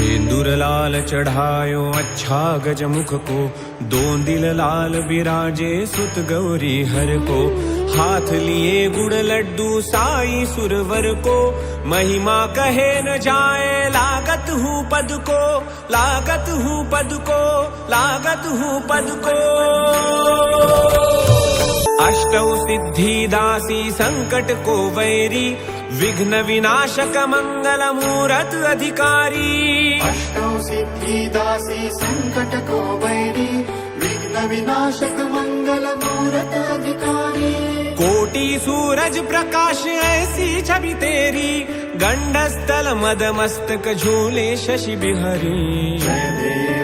सिंदूर लाल चढ़ायो अच्छा गज मुख को। दो दिल लाल बिराजे सुत गौरी हर को। हाथ लिए गुड़ लड्डू साई सुरवर को। महिमा कहे न जाए, लागत हूँ पद को। लागत हूँ पद को, लागत हूँ पद को। अष्टौ सिद्धि दासी संकट को वैरी। विघ्न विनाशक मंगल मूरत अधिकारी। अष्टौ सिद्धिदासी संकट को वैरी विघ्न विनाशक मंगल मूरत अधिकारी। कोटि सूरज प्रकाश ऐसी छवि तेरी गंडस्थल मद मस्तक झूले शशि बिहरी।